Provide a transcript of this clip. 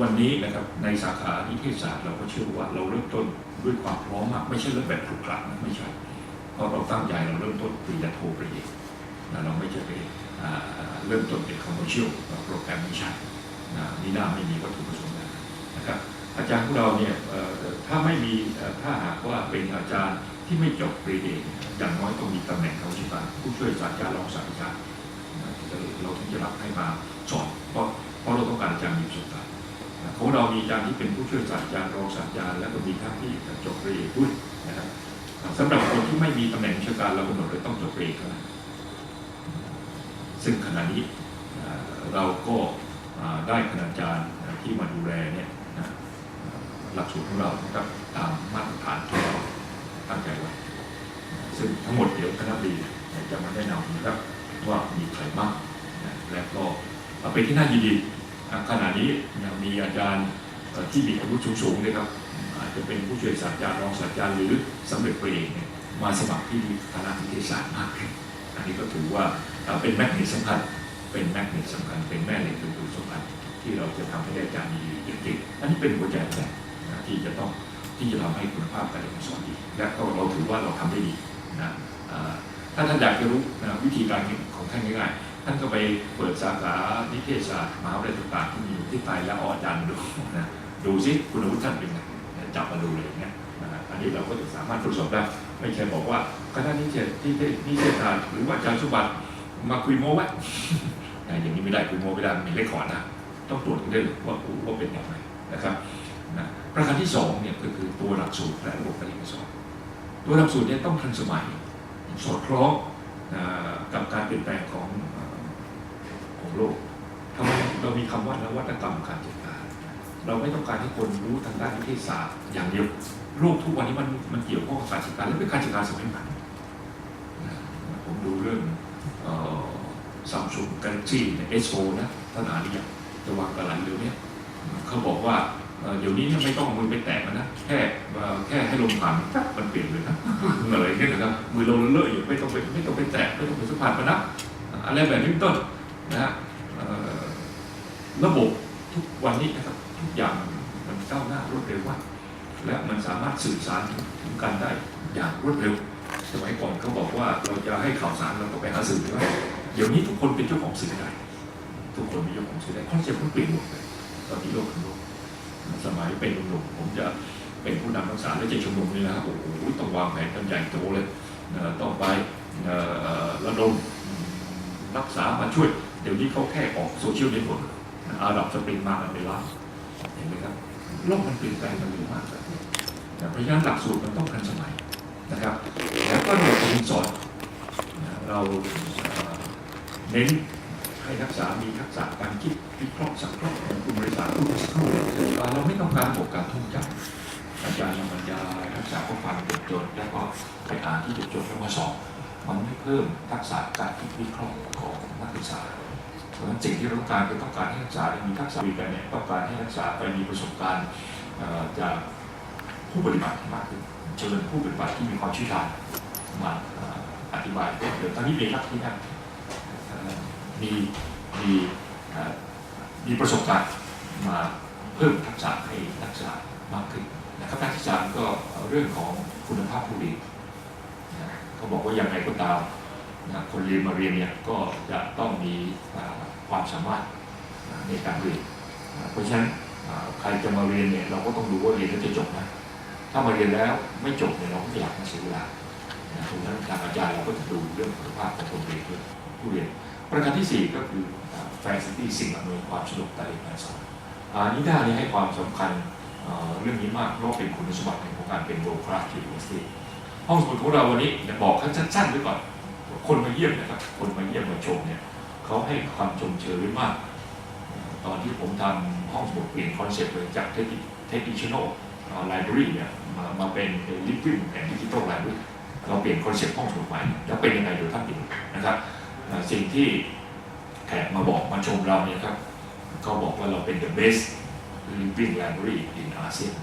วันนี้นะครับในสาขานิเทศศาสตร์เราก็เชื่อว่าเราเริ่มต้นด้วยความพร้อมมากไม่ใช่เริ่มแบบผลุกลักนไม่ใช่เพราะเราตั้งใจเราเริ่มต้นปริญญาโทปริญญาเอกเราไม่ใช่ไปเริ่มต้นเป็นคอมเมอร์เชียลโปรแกรมไม่ใช่นี่น่าไม่มีวัตถุประสงค์นะครับอาจารย์ของเราเนี่ยถ้าไม่มีถ้าหากว่าเป็นอาจารย์ที่ไม่จบปริญญาเอกอย่างน้อยต้องมีตำแหน่งเขาชิบาผู้ช่วยศาสตราจารย์รองศาสตราจารย์เราถึงจะรับให้มาสอนเพราะเพราะเราต้องการอาจารย์มีประสบการณ์ ของเรามีอาจารย์ที่เป็นผู้ช่วยศาสตราจารย์รองศาสตราจารย์และก็มีท่านที่จบปริญญาด้วยนะครับสำหรับคนที่ไม่มีตำแหน่งวิชาการเรากำหนดเลยต้องจบปริญญาเอกเท่านั้นซึ่งขณะนี้เราก็ได้คณาจารย์ที่มาดูแลเนี่ยนะหลักสูตรของเรานะครับตามมาตรฐานที่เราตั้งใจไว้ซึ่งทั้งหมดเดี๋ยวคณะบดีจะมาแนะนำนะครับว่ามีใครบ้างและก็เป็นที่น่ายินดี ขณะนี้ยังมีอาจารย์ที่มีอาวุธสูงๆนะครับอาจจะเป็นผู้ช่วยศาสตราจารย์รองศาสตราจารย์หรือสำเร็จปริญญาเอกเนี่ยมาสมัครที่คณะนิเทศศาสตร์มากขึ้นอันนี้ก็ถือว่าเป็นแมกเนตสำคัญ เป็นแมกเนตสำคัญ เป็นแม่เหล็กเป็นตัวสำคัญที่เราจะทำให้ได้อาจารย์ดีๆเก่งๆอันนี้เป็นหัวใจแหละที่จะต้องที่จะทำให้คุณภาพการเรียนการสอนดี และก็เราถือว่าเราทำได้ดีนะถ้าท่านอยากจะรู้วิธีการของท่านง่ายๆานก็ไปเปิดสาขานิเทศศาสตร์มหาวิทยาลัยต่างๆที่มีอยู่ที่ไทยแล้วอาอจารย์ดูนะดูซิคุณวุฒิท่านเป็นไงจับมาดูเลยอย่างเงี้ยอันนี้เราก็จะสามารถตรวจสอบได้ ไม่ใช่บอกว่าคณะนิเทศที่นิเทศศาสตร์หรือว่าอาจารย์สุบัติมาคุยโม้ไว้นะอย่างนี้ไม่ได้คุยโม้ไม่ได้มีเลขขอร์ดนะต้องตรวจกันได้เลยว่าว่าเป็นอย่างไรนะครับนะประการที่สองเนี่ยก็คือตัวหลักสูตรและระบบการเรียนการสอนตัวหลักสูตรเนี่ยต้องทันสมัยสอดคล้องกับการเปลี่ยนแปลงของ ของโลกทำไมเรามีคำว่านวัตกรรมการจัดการ เราไม่ต้องการให้คนรู้ทางด้านวิทยาศาสตร์ อย่างเดียวโลกทุกวันนี้มันมันเกี่ยวข้องกับการจัดการและเป็นการจัดการสมัยใหม่ผมดูเรื่องซัมซุงกาแล็กซี่เอสโนะท่านอ่านหรือยังจะวางกระหลังเร็วเนี่ยเขาบอกว่าเดี๋ยวนี้เนี่ยไม่ต้องมือไปแตะมันนะแค่แค่ให้ลมผ่านมันเปลี่ยนเลยนะอะไรเงี้ยนะครับมือเราเลอะอยู่ไม่ต้องไปไม่ต้องไปแตะไม่ต้องไปสัมผัสมันนะอะไรแบบนี้ต้น นะฮะระบบทุกวันนี้นะครับทุกอย่างมันก้าวหน้ารวดเร็วมากและมันสามารถสื่อสารถึงกันได้อย่างรวดเร็ว สมัยก่อนเขาบอกว่าเราจะให้ข่าวสารเราก็ไปหาสื่อใช่ไหมเดี๋ยวนี้ทุกคนเป็นเจ้าของสื่อได้ทุกคนเป็นเจ้าของสื่อได้คอนเซ็ปต์มันเปลี่ยนหมดเลยตอนนี้โลกคือโลกสมัยเป็นหนุ่มผมจะเป็นผู้นำรักษาและจะชุมนุมนี่นะครับโอ้โหต้องวางแผนกันใหญ่โตเลยเอ่อต้องไป ระดมรักษามาช่วย เดี๋ยวนี้เขาแค่ออกโซเชียลเน็ตเวิร์กอาดับสปริงมากันไปล้านเห็นไหมครับโลกมันเปลี่ยนแปลงมันเร็วมากแบบนี้นะเพราะฉะนั้นหลักสูตรมันต้องทันสมัยนะครับ แล้วก็ระบบการสอนเราเน้นให้นักษามีทักษะการคิดวิเคราะห์สังเคราะห์ของคุณบริษัทผู้บริษัทเราไม่ต้องการระบบการท่องจำอาจารย์บรรยายนักศึกษาก็ฟังจดจดแล้วก็ไปอ่านที่จดจดแล้วมาสอบมันไม่เพิ่มทักษะการคิดวิเคราะห์ของนักศึกษา นั้นสิ่งที่เราต้องการคือต้องการให้นักศึกษาได้มีทักษะวีกันเนี่ยต้องการให้นักศึกษาไปมีประสบการณ์จากผู้ปฏิบัติมากขึ้นเชิญผู้ปฏิบัติที่มีความเชี่ยวชาญมาอธิบายเดี๋ยวตอนนี้เรียนรับที่นั่นมีมีมีประสบการณ์มาเพิ่มทักษะให้นักศึกษามากขึ้นนะครับนักศึกษาก็เอาเรื่องของคุณภาพผู้เรียนนะเขาบอกว่าอย่างไรก็ตาม คนเรียนมาเรียนเนี่ยก็จะต้องมีความสามารถในการเรียน เพราะฉะนั้นใครจะมาเรียนเนี่ยเราก็ต้องดูว่าเรียนแล้วจะจบนะถ้ามาเรียนแล้วไม่จบเนี่ยเราก็ไม่อยากมาเสียเวลาเพราะฉะนั้นทางอาจารย์เราก็จะดูเรื่องคุณภาพของคนเรียนด้วยผู้เรียน ประการที่ 4 ก็คือแฟซิตี้สิ่งอำนวยความสะดวกการเรียนการสอนอานิด้านี่ให้ความสำคัญเรื่องนี้มากเพราะเป็นคุณสมบัติของการเป็น world class university ห้องสมุดของเราวันนี้จะบอกขั้นสั้นๆไว้ก่อน คนมาเยี่ยมนะครับ คนมาเยี่ยมมาชมเนี่ยเขาให้ความชมเชยมาก ตอนที่ผมทำห้องสมุดเปลี่ยนคอนเซ็ปต์เลยจากเทคเทคนิชโนไลบรารีเนี่ยมามาเป็น living and digital library เราเปลี่ยนคอนเซ็ปต์ห้องสมุดใหม่แล้วเป็นยังไงเดี๋ยวท่านดูนะครับสิ่งที่แขกมาบอกมาชมเราเนี่ยครับเขาบอกว่าเราเป็น the best living library in ASEAN